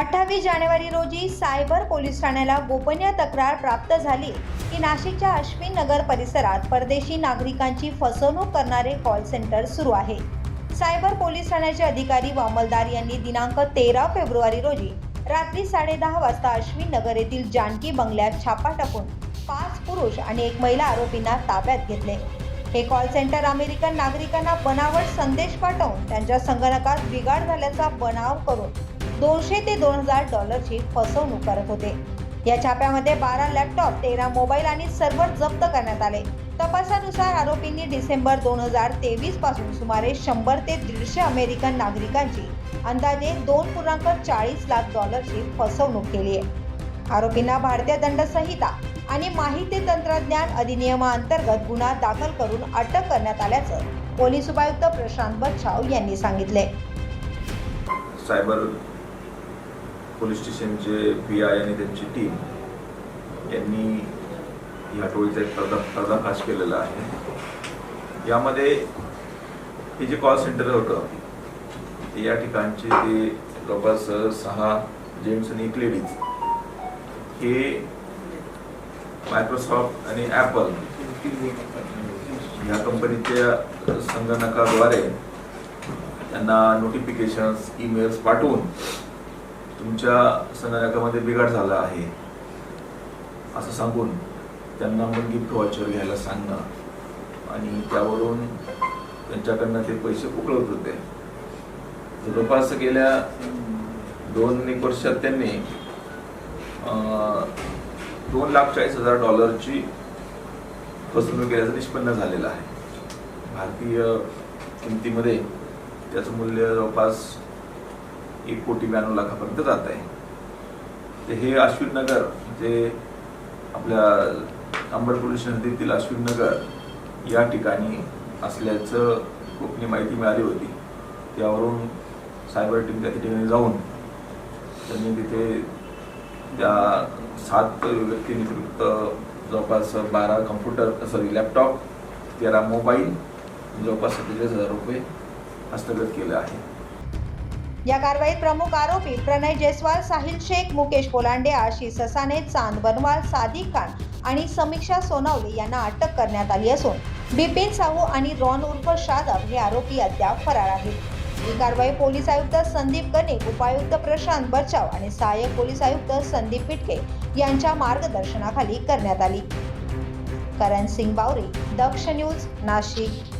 अठ्ठावीस जानेवारी रोजी cyber police ठाण्याला गोपनीय तक्रार प्राप्त झाली की नाशिकच्या अश्विन नगर परिसरात परदेशी नागरिकांची फसवणूक करणारे कॉल सेंटर सुरू आहे. सायबर पोलीस ठाण्याचे अधिकारी व अंमलदार यांनी दिनांक तेरा फेब्रुवारी रोजी रात्री साडेदहा वाजता अश्विन नगर येथील जानकी बंगल्यात छापा टाकून पाच पुरुष आणि एक महिला आरोपींना ताब्यात घेतले. हे कॉल सेंटर अमेरिकन नागरिकांना बनावट संदेश पाठवून त्यांच्या संगणकात बिघाड झाल्याचा बनाव करून दोनशे ते दोन हजार डॉलरची फसवणूक करत होते. या छाप्यामध्ये बारा लॅपटॉप तेरा मोबाईल आणि सर्व्हर जप्त करण्यात आले. तपासानुसार आरोपींनी डिसेंबर दोन हजार तेवीसपासून सुमारे शंभर ते दीडशे अमेरिकन नागरिकांची अंदाजे दोन पूर्णांक चाळीस लाख डॉलरची फसवणूक केली आहे. आरोपींना भारतीय दंड संहिता आणि माहिती तंत्रज्ञान अधिनियमाअंतर्गत गुन्हा दाखल करून अटक करण्यात आल्याचं पोलीस उपायुक्त प्रशांत बच्छाव यांनी सांगितले सायबर पोलीस स्टेशनचे पी आय आणि त्यांची टीम यांनी या टोळीचा एक पर्दा पर्दाफाश केलेला आहे. यामध्ये हे जे कॉल सेंटर होतं ते या ठिकाणचे ते जवळपास सहा जेंट्स आणि एक लेडीज हे मायक्रोसॉफ्ट आणि ॲपल या कंपनीच्या संगणकाद्वारे त्यांना नोटिफिकेशन्स ईमेल्स पाठवून तुमच्या संगणकामध्ये बिघाड झाला आहे. असं सांगून त्यांना मग गिफ्ट वॉचर घ्यायला सांगणं. आणि त्यावरून त्यांच्याकडनं ते पैसे उकळत होते. जवळपास गेल्या दोन एक वर्षात त्यांनी दोन लाख चाळीस हजार डॉलरची फसवणूक केल्याचं निष्पन्न झालेलं आहे. भारतीय किमतीमध्ये त्याचं मूल्य जवळपास एक कोटी ब्याण्णव लाखापर्यंत जात आहे. ते हे अश्विन नगर जे आपल्या अंबड पोलीस नदीतील अश्विन नगर या ठिकाणी असल्याचं गोपनीय माहिती मिळाली होती. त्यावरून सायबर टीम त्या ठिकाणी जाऊन त्यांनी तिथे त्या सात व्यक्तींव्यतिरिक्त जवळपास बारा कम्प्युटर सॉरी लॅपटॉप तेरा मोबाईल जवळपास सत्तेचाळीस हजार रुपये हस्तगत केले आहे. या कारवाईत प्रमुख आरोपी प्रणय जयस्वाल साहिल शेख मुकेश कोलांडे आशिष ससाने चांद बनवाल सादिक खान आणि समीक्षा सोनावले यांना अटक करण्यात आली असून बिपिन साहू आणि रॉन उर्फ शादव हे आरोपी अद्याप फरार आहेत. ही कारवाई पोलीस आयुक्त संदीप कनिक उपायुक्त प्रशांत बचाव आणि सहाय्यक पोलीस आयुक्त संदीप पिटके यांच्या मार्गदर्शनाखाली करण्यात आली. करण सिंग बावरे दक्ष न्यूज नाशिक.